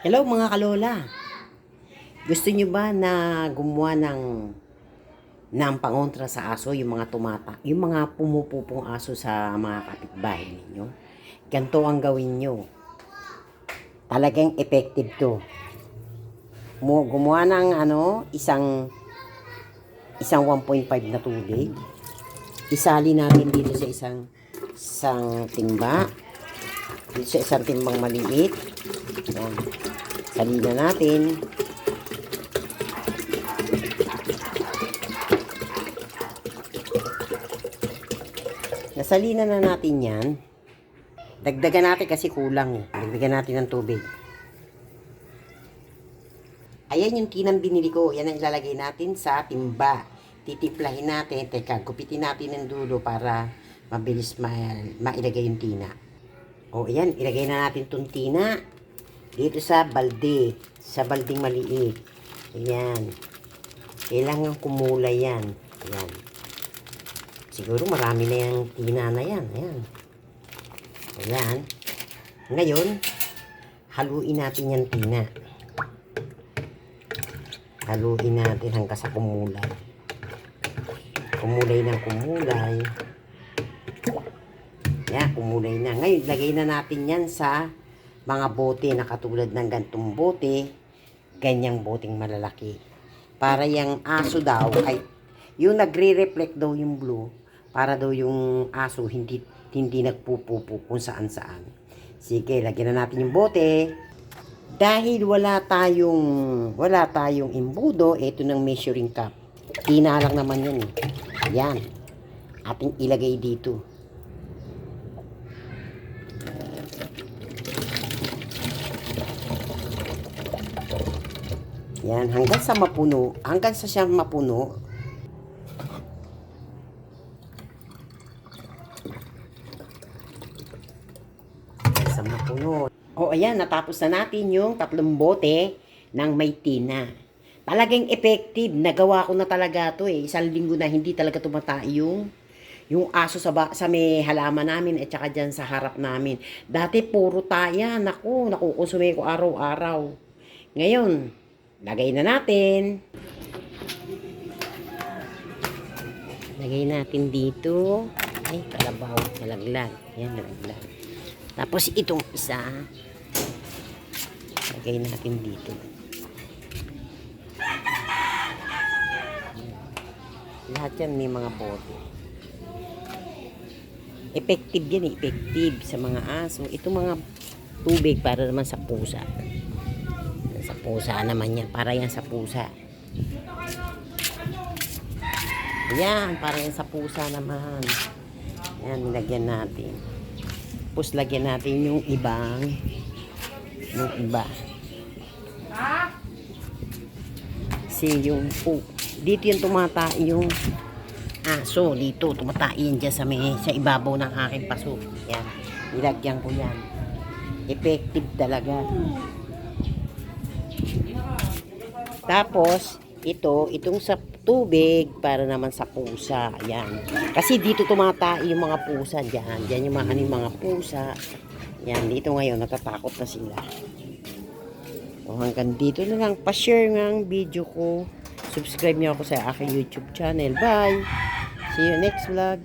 Hello mga kalola. Gusto nyo ba na gumawa ng ng pangontra sa aso, yung mga tumata, yung mga pumupupong aso sa mga kapitbahay ninyo? Ganito ang gawin nyo. Talagang effective to. Mu- Gumawa ng ano, isang isang 1.5 na tubig. Isali natin dito sa isang isang timba. Dito sa isang timbang maliit. Yan. Salina natin. Nasalina na natin yan. Dagdagan natin kasi kulang eh. Dagdagan natin ng tubig. Ayan yung tinang binili ko. Yan ang ilalagay natin sa timba. Titiplahin natin. Teka, gupitin natin ng dulo para mabilis ma mailagay yung tina. O, ayan. Ilagay na natin itong tina. Dito sa balde. Sa balding maliit. Ayan. Kailangan kumulay yan. Ayan. Siguro marami na yung tina na yan. Ayan. Ayan. Ngayon, haluin natin yung tina. Haluin natin hanggang sa kumulay. Kumulay ng kumulay. Yan, kumulay na. Ngayon, lagay na natin yan sa mga bote na katulad ng gantong bote, ganyang boteng malalaki. Para yung aso daw, ay, yung nagre-reflect daw yung blue, para daw yung aso hindi hindi nagpupupo kung saan saan. Sige, lagyan na natin yung bote. Dahil wala tayong wala tayong imbudo, ito ng measuring cup. Tina lang naman yan eh. Yan. Ating ilagay dito. Yan, hanggang sa mapuno, hanggang sa siya mapuno, hanggang sa mapuno. O ayan, natapos na natin yung tatlong bote ng may tina. Talagang effective. Nagawa ko na talaga to eh. Isang linggo na hindi talaga tumata yung yung aso sa, ba, sa may halaman namin at saka dyan sa harap namin. Dati puro taya. Naku, nakukonsume ko araw-araw. Ngayon, lagay na natin. Lagay natin dito. Ay, kalabaw. Nalaglag. Yan, nalaglag. Tapos itong isa, lagay natin dito. Lahat yan may mga bote. Effective yan effective sa mga aso. Ito mga tubig para naman sa pusa. Sa pusa naman yan, para yan sa pusa. Yan, para yan sa pusa naman. Yan, nilagyan natin. Tapos lagyan natin yung ibang yung iba. Kasi yung po, dito yung tumata yung aso dito tumatain dyan sa may sa ibabaw ng aking paso. Yan. Nilagyan ko yan. Effective talaga. Tapos, ito, itong sa tubig para naman sa pusa. Yan. Kasi dito tumatai yung mga pusa dyan. Dyan yung mga, ano, mga pusa. Yan, dito ngayon, natatakot na sila. O hanggang dito na lang. Pa-share nga ang video ko. Subscribe niyo ako sa aking YouTube channel. Bye! See you next vlog.